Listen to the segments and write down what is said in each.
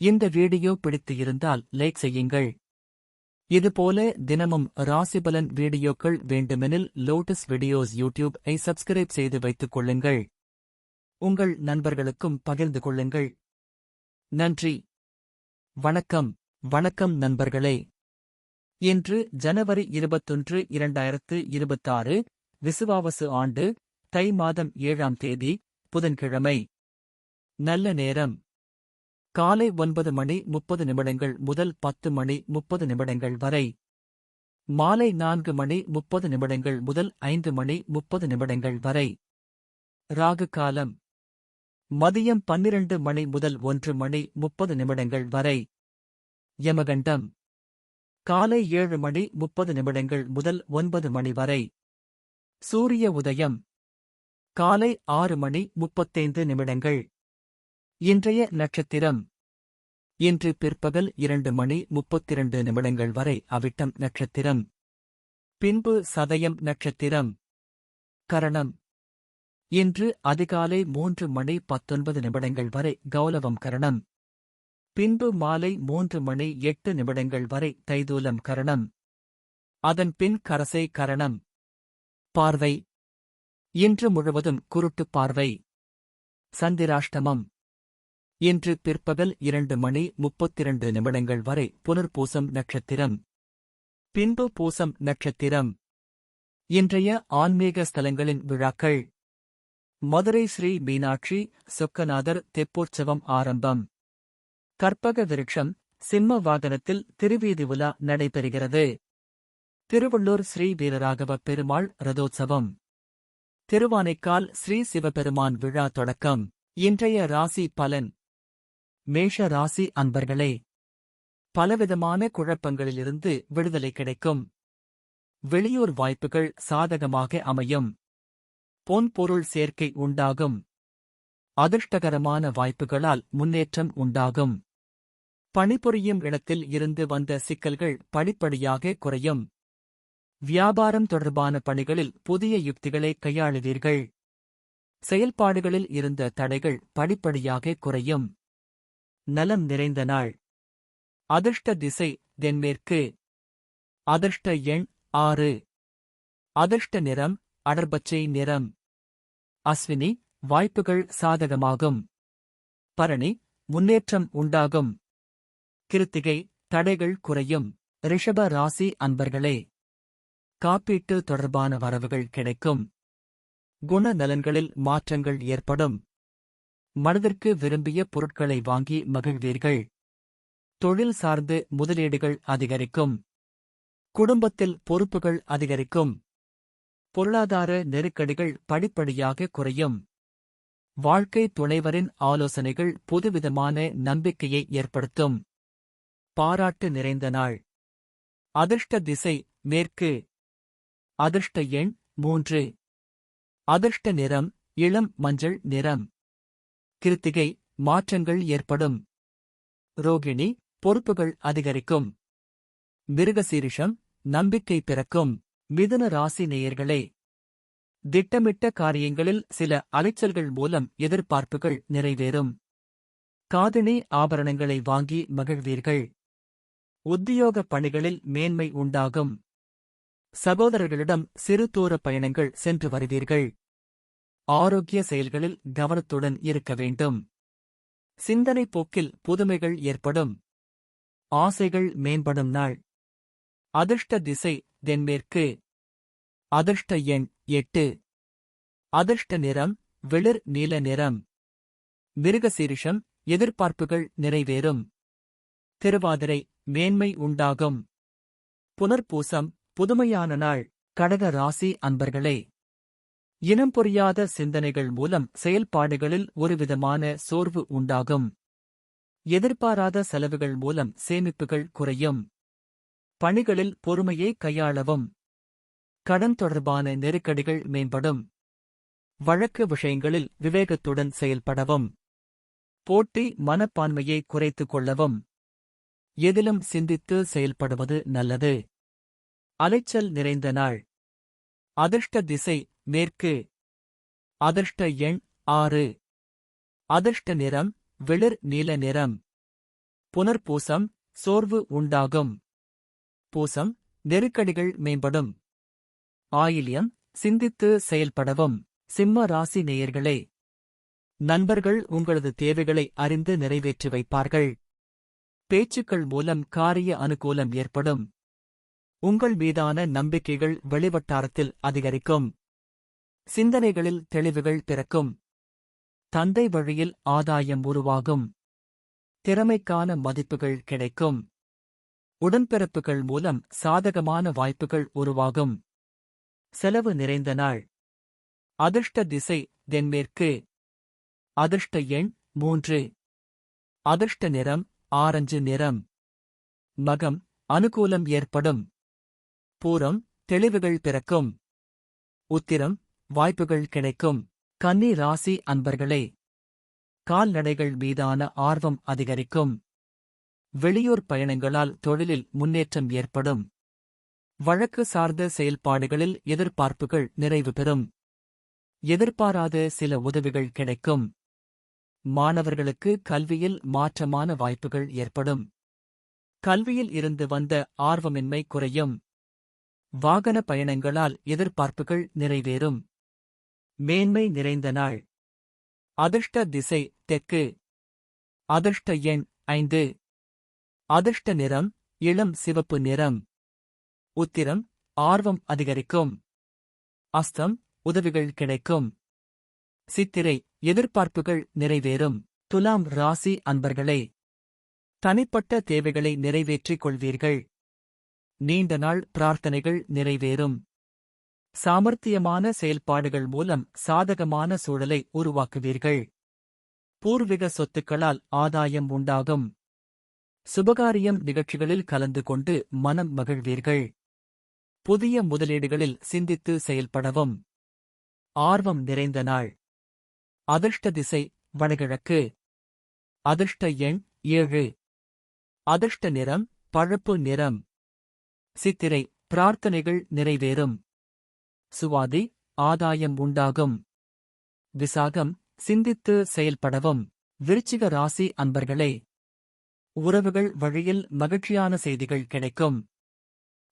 இந்த வீடியோ பிடித்து இருந்தால் லைக் செய்யுங்கள். இதுபோல தினமும் ராசிபலன் வீடியோக்கள் வேண்டுமெனில் லோட்டஸ் வீடியோஸ் யூடியூப் ஐ சப்ஸ்கிரைப் செய்து வைத்துக் கொள்ளுங்கள். உங்கள் நண்பர்களுக்கும் பகிர்ந்து கொள்ளுங்கள். நன்றி. வணக்கம். வணக்கம் நண்பர்களே. இன்று ஜனவரி இருபத்தொன்று இரண்டாயிரத்து இருபத்தாறு விசுவாவசு ஆண்டு தை மாதம் ஏழாம் தேதி புதன்கிழமை. நல்ல நேரம். காலை ஒன்பது மணி முப்பது நிமிடங்கள் முதல் பத்து மணி முப்பது நிமிடங்கள் வரை. மாலை நான்கு மணி முப்பது நிமிடங்கள் முதல் ஐந்து மணி முப்பது நிமிடங்கள் வரை. ராகு காலம். மதியம் பன்னிரண்டு மணி முதல் ஒன்று மணி முப்பது நிமிடங்கள் வரை. யமகண்டம். காலை ஏழு மணி முப்பது நிமிடங்கள் முதல் ஒன்பது மணி வரை. சூரிய உதயம். காலை ஆறு மணி முப்பத்தைந்து நிமிடங்கள். இன்றைய நட்சத்திரம். இன்று பிற்பகல் இரண்டு மணி முப்பத்திரண்டு நிமிடங்கள் வரை அவிட்டம் நட்சத்திரம். பின்பு சதயம் நட்சத்திரம். கரணம். இன்று அதிகாலை மூன்று மணி பத்தொன்பது நிமிடங்கள் வரை கௌலவம் கரணம். பின்பு மாலை மூன்று மணி எட்டு நிமிடங்கள் வரை தைதூலம் கரணம். அதன் பின் கரசை கரணம். பார்வை. இன்று முழுவதும் குருட்டு பார்வை. சந்திராஷ்டமம். இன்று பிற்பகல் இரண்டு மணி முப்பத்திரண்டு நிமிடங்கள் வரை புனர்பூசம் நட்சத்திரம். பின்பு பூசம் நட்சத்திரம். இன்றைய ஆன்மீக ஸ்தலங்களின் விழாக்கள். மதுரை ஸ்ரீ மீனாட்சி சொக்கநாதர் தெப்போற்சவம் ஆரம்பம். கற்பக விருட்சம் சிம்ம வாகனத்தில் திருவீதி உலா நடைபெறுகிறது. திருவள்ளூர் ஸ்ரீ வீரராகவ பெருமாள் ரதோத்சவம். திருவானைக்கால் ஸ்ரீ சிவபெருமான் விழா தொடக்கம். இன்றைய ராசி பலன். மேஷ ராசி அன்பர்களே பலவிதமான குழப்பங்களிலிருந்து விடுதலை கிடைக்கும். வெளியூர் வாய்ப்புகள் சாதகமாக அமையும். பொன் பொருள் சேர்க்கை உண்டாகும். அதிர்ஷ்டகரமான வாய்ப்புகளால் முன்னேற்றம் உண்டாகும். பணிபுரியும் இடத்தில் இருந்து வந்த சிக்கல்கள் படிப்படியாக குறையும். வியாபாரம் தொடர்பான பணிகளில் புதிய யுக்திகளை கையாளுவீர்கள். செயல்பாடுகளில் இருந்த தடைகள் படிப்படியாக குறையும். நலம் நிறைந்த நாள். அதிர்ஷ்ட திசை தென்மேற்கு. அதிர்ஷ்ட எண் ஆறு. அதிர்ஷ்ட நிறம் அடர்பச்சை நிறம். அஸ்வினி வாய்ப்புகள் சாதகமாகும். பரணி முன்னேற்றம் உண்டாகும். கிருத்திகை தடைகள் குறையும். ரிஷப ராசி அன்பர்களே. காப்பீட்டு தொடர்பான வரவுகள் கிடைக்கும். குணநலன்களில் மாற்றங்கள் ஏற்படும். மனதிற்கு விரும்பிய பொருட்களை வாங்கி மகிழ்வீர்கள். தொழில் சார்ந்து முதலீடுகள் அதிகரிக்கும். குடும்பத்தில் பொறுப்புகள் அதிகரிக்கும். பொருளாதார நெருக்கடிகள் படிப்படியாக குறையும். வாழ்க்கை துணைவரின் ஆலோசனைகள் புதுவிதமான நம்பிக்கையை ஏற்படுத்தும். பாராட்டு நிறைந்த நாள். அதிர்ஷ்ட திசை மேற்கு. அதிர்ஷ்ட எண் மூன்று. அதிர்ஷ்ட நிறம் இளம் மஞ்சள் நிறம். கிருத்திகை மாற்றங்கள் ஏற்படும். ரோகிணி பொறுப்புகள் அதிகரிக்கும். மிருகசீரிஷம் நம்பிக்கை பிறக்கும். மிதுன ராசி நேயர்களே. திட்டமிட்ட காரியங்களில் சில அலைச்சல்கள் மூலம் எதிர்பார்ப்புகள் நிறைவேறும். காதணி ஆபரணங்களை வாங்கி மகிழ்வீர்கள். உத்தியோக பணிகளில் மேன்மை உண்டாகும். சகோதரர்களிடம் சிறு தூர பயணங்கள் சென்று வருவீர்கள். ஆரோக்கிய செயல்களில் கவனத்துடன் இருக்க வேண்டும். சிந்தனை போக்கில் புதுமைகள் ஏற்படும். ஆசைகள் மேம்படும் நாள். அதிர்ஷ்ட திசை தென்மேற்கு. அதிர்ஷ்ட எண் எட்டு. அதிர்ஷ்ட நிறம் வெளிர் நீல நிறம். மிருகசீரிஷம் எதிர்பார்ப்புகள் நிறைவேறும். திருவாதிரை மேன்மை உண்டாகும். புனர்பூசம் புதுமையான நாள். கடக ராசி அன்பர்களே. இனம் புரியாத சிந்தனைகள் மூலம் செயல்பாடுகளில் ஒருவிதமான சோர்வு உண்டாகும். எதிர்பாராத செலவுகள் மூலம் சேமிப்புகள் குறையும். பணிகளில் பொறுமையை கையாளவும். கடன் தொடர்பான நெருக்கடிகள் மேம்படும். வழக்கு விஷயங்களில் விவேகத்துடன் செயல்படவும். போட்டி மனப்பான்மையை குறைத்துக் கொள்ளவும். எதிலும் சிந்தித்து செயல்படுவது நல்லது. அலைச்சல் நிறைந்த நாள். அதிர்ஷ்ட திசை மேற்கு. அதிர்ஷ்ட எண் ஆறு. அதிர்ஷ்ட நிறம் வெளிர் நீல நிறம். புனர்பூசம் சோர்வு உண்டாகும். பூசம் நெருக்கடிகள் மேம்படும். ஆயில்யம் சிந்தித்து செயல்படவும். சிம்ம ராசி நேயர்களே நண்பர்கள் உங்களது தேவைகளை அறிந்து நிறைவேற்றி வைப்பார்கள். பேச்சுக்கள் மூலம் காரிய அனுகூலம் ஏற்படும். உங்கள் மீதான நம்பிக்கைகள் வெளிவட்டாரத்தில் அதிகரிக்கும். சிந்தனைகளில் தெளிவுகள் பிறக்கும் தந்தை வழியில் ஆதாயம் உருவாகும். திறமைக்கான மதிப்புகள் கிடைக்கும். உடன்பிறப்புகள் மூலம் சாதகமான வாய்ப்புகள் உருவாகும். செலவு நிறைந்த நாள். அதிர்ஷ்ட திசை தென்மேற்கு. அதிர்ஷ்ட எண் மூன்று. அதிர்ஷ்ட நிறம் ஆரஞ்சு நிறம். மகம் அனுகூலம் ஏற்படும். பூரம் தெளிவுகள் பிறக்கும். உத்திரம் வாய்ப்புகள் கிடைக்கும். கன்னி ராசி அன்பர்களே கால்நடைகள் மீதான ஆர்வம் அதிகரிக்கும். வெளியூர் பயணங்களால் தொழிலில் முன்னேற்றம் ஏற்படும். வழக்கு சார்ந்த செயல்பாடுகளில் எதிர்பார்ப்புகள் நிறைவு பெறும். எதிர்பாராத சில உதவிகள் கிடைக்கும். மாணவர்களுக்கு கல்வியில் மாற்றமான வாய்ப்புகள் ஏற்படும். கல்வியில் இருந்து வந்த ஆர்வமின்மை குறையும். வாகன பயணங்களால் எதிர்பார்ப்புகள் நிறைவேறும். மேன்மை நிறைந்த நாள். அதிர்ஷ்ட திசை தெற்கு. அதிர்ஷ்ட எண் ஐந்து. அதிர்ஷ்ட நிறம் இளம் சிவப்பு நிறம். உத்திரம் ஆர்வம் அதிகரிக்கும். அஸ்தம் உதவிகள் கிடைக்கும். சித்திரை எதிர்பார்ப்புகள் நிறைவேறும். துலாம் ராசி அன்பர்களே தனிப்பட்ட தேவைகளை நிறைவேற்றிக் கொள்வீர்கள். நீண்ட நாள் பிரார்த்தனைகள் நிறைவேறும். சாமர்த்தியமான செயல்பாடுகள் மூலம் சாதகமான சூழலை உருவாக்குவீர்கள். பூர்வீக சொத்துக்களால் ஆதாயம் உண்டாகும். சுபகாரியம் நிகழ்ச்சிகளில் கலந்து கொண்டு மனம் மகிழ்வீர்கள். புதிய முதலீடுகளில் சிந்தித்து செயல்படவும். ஆர்வம் நிறைந்த நாள். அதிர்ஷ்ட திசை வடகிழக்கு. அதிர்ஷ்ட எண் ஏழு. அதிர்ஷ்ட நிறம் பழுப்பு நிறம். சித்திரை பிரார்த்தனைகள் நிறைவேறும். சுவாதி ஆதாயம் உண்டாகும். விசாகம் சிந்தித்து செயல்படவும். விருச்சிக ராசி அன்பர்களே உறவுகள் வழியில் மகிழ்ச்சியான செய்திகள் கிடைக்கும்.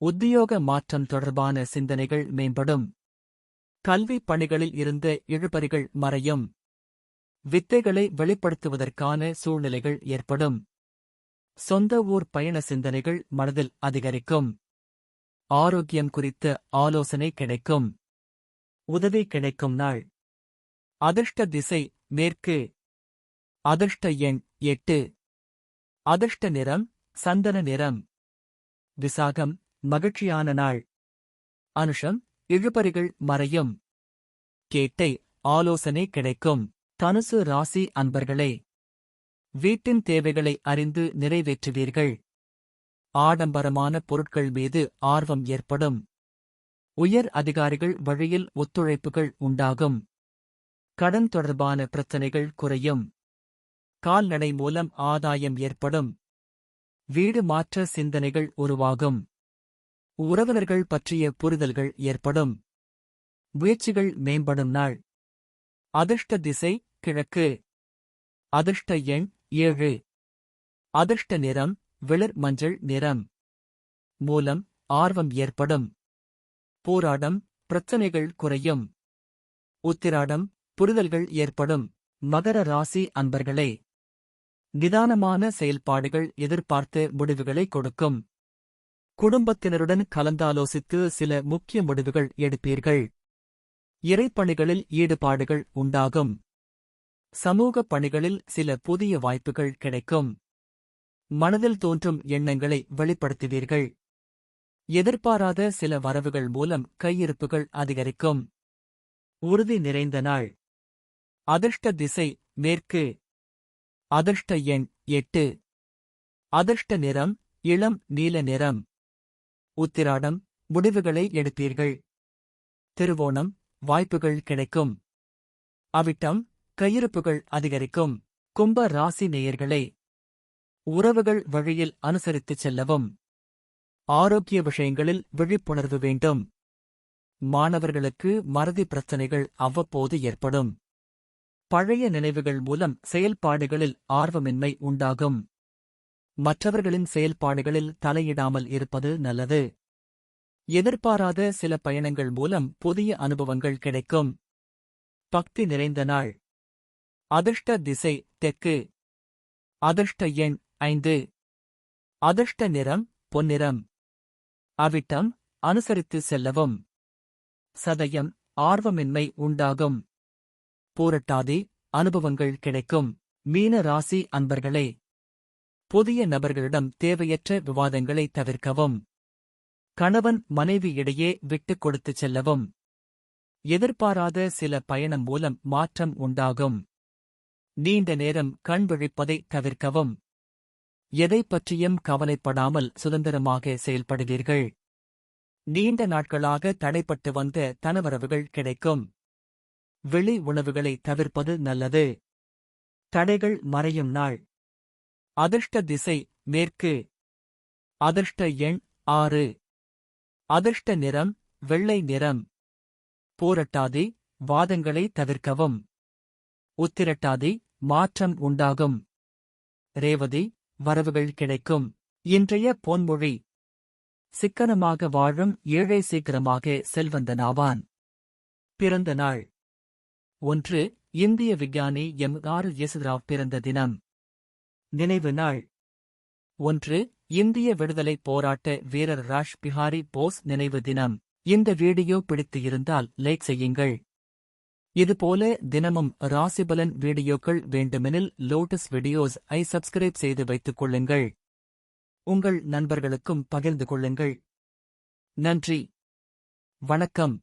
உத்தியோக மாற்றம் தொடர்பான சிந்தனைகள் மேம்படும். கல்வி பணிகளில் இருந்த இழுபறிகள் மறையும். வித்தைகளை வெளிப்படுத்துவதற்கான சூழ்நிலைகள் ஏற்படும். சொந்த ஊர் பயண சிந்தனைகள் மனதில் அதிகரிக்கும். ஆரோக்கியம் குறித்த ஆலோசனை கிடைக்கும். உதவி கிடைக்கும் நாள். அதிர்ஷ்ட திசை மேற்கு. அதிர்ஷ்ட எண் எட்டு. அதிர்ஷ்ட நிறம் சந்தன நிறம். விசாகம் மகிழ்ச்சியான நாள். அனுஷம் இழுபறிகள் மறையும். கேட்டை ஆலோசனை கிடைக்கும். தனுசு ராசி அன்பர்களே. வீட்டின் தேவைகளை அறிந்து நிறைவேற்றுவீர்கள். ஆடம்பரமான பொருட்கள் மீது ஆர்வம் ஏற்படும். உயர் அதிகாரிகள் வழியில் ஒத்துழைப்புகள் உண்டாகும். கடன் தொடர்பான பிரச்சனைகள் குறையும். கால்நடை மூலம் ஆதாயம் ஏற்படும். வீடு மாற்ற சிந்தனைகள் உருவாகும். உறவினர்கள் பற்றிய புரிதல்கள் ஏற்படும். முயற்சிகள் மேம்படும் நாள். அதிர்ஷ்ட திசை கிழக்கு. அதிர்ஷ்ட எண் ஏழு. அதிர்ஷ்ட நிறம் வெளிர் மஞ்சள் நிறம். மூலம் ஆர்வம் ஏற்படும். போராடம் பிரச்சனைகள் குறையும். உத்திராடம் புரிதல்கள் ஏற்படும். மகர ராசி அன்பர்களே நிதானமான செயல்பாடுகள் எதிர்பார்த்த முடிவுகளை கொடுக்கும். குடும்பத்தினருடன் கலந்தாலோசித்து சில முக்கிய முடிவுகள் எடுப்பீர்கள். இறைப்பணிகளில் ஈடுபாடுகள் உண்டாகும். சமூக பணிகளில் சில புதிய வாய்ப்புகள் கிடைக்கும். மனதில் தோன்றும் எண்ணங்களை வெளிப்படுத்துவீர்கள். எதிர்பாராத சில வரவுகள் மூலம் கையிருப்புகள் அதிகரிக்கும். உறுதி நிறைந்த நாள். அதிர்ஷ்ட திசை மேற்கு. அதிர்ஷ்ட எண் எட்டு. அதிர்ஷ்ட நிறம் இளம் நீல நிறம். உத்திராடம் முடிவுகளை எடுப்பீர்கள். திருவோணம் வாய்ப்புகள் கிடைக்கும். அவிட்டம் கையிருப்புகள் அதிகரிக்கும். கும்ப ராசி நேயர்களே உறவுகள் வழியில் அனுசரித்துச் செல்லவும். ஆரோக்கிய விஷயங்களில் விழிப்புணர்வு வேண்டும். மாணவர்களுக்கு மறதி பிரச்சனைகள் அவ்வப்போது ஏற்படும். பழைய நினைவுகள் மூலம் செயல்பாடுகளில் ஆர்வமின்மை உண்டாகும். மற்றவர்களின் செயல்பாடுகளில் தலையிடாமல் இருப்பது நல்லது. எதிர்பாராத சில பயணங்கள் மூலம் புதிய அனுபவங்கள் கிடைக்கும். பக்தி நிறைந்த நாள். அதிர்ஷ்ட திசை தெற்கு. அதிர்ஷ்ட எண் ஐந்து. அதிர்ஷ்ட நிறம் பொன்னிறம். அவிட்டம் அனுசரித்து செல்லவும். சதயம் ஆர்வமின்மை உண்டாகும். பூரட்டாதி அனுபவங்கள் கிடைக்கும். மீன ராசி அன்பர்களே. புதிய நபர்களிடம் தேவையற்ற விவாதங்களை தவிர்க்கவும். கணவன் மனைவி இடையே விட்டுக் கொடுத்துச் செல்லவும். எதிர்பாராத சில பயணம் மூலம் மாற்றம் உண்டாகும். நீண்ட நேரம் கண் விழிப்பதை தவிர்க்கவும். எதை பற்றியும் கவலைப்படாமல் சுதந்திரமாக செயல்படுவீர்கள். நீண்ட நாட்களாக தடைப்பட்டு வந்த தனவரவுகள் கிடைக்கும். வெளி உணவுகளை தவிர்ப்பது நல்லது. தடைகள் மறையும் நாள். அதிர்ஷ்ட திசை மேற்கு. அதிர்ஷ்ட எண் ஆறு. அதிர்ஷ்ட நிறம் வெள்ளை நிறம். போரட்டாதி வாதங்களை தவிர்க்கவும். உத்திரட்டாதி மாற்றம் உண்டாகும். ரேவதி வரவுகள் கிடைக்கும். இன்றைய பொன்மொழி. சிக்கனமாக வாழும் ஏழை சீக்கிரமாக செல்வந்தனாவான். பிறந்த நாள். ஒன்று இந்திய விஞ்ஞானி எம். ஆர். யசுராவ் பிறந்த தினம். நினைவு நாள். ஒன்று இந்திய விடுதலைப் போராட்ட வீரர் ராஷ் பிஹாரி போஸ் நினைவு தினம். இந்த வீடியோ பிடித்து இருந்தால் லைக் செய்யுங்கள். இதுபோல தினமும் ராசிபலன் வீடியோக்கள் வேண்டுமெனில் லோட்டஸ் வீடியோஸ் ஐ சப்ஸ்கிரைப் செய்து வைத்துக் கொள்ளுங்கள். உங்கள் நண்பர்களுக்கும் பகிர்ந்து கொள்ளுங்கள். நன்றி. வணக்கம்.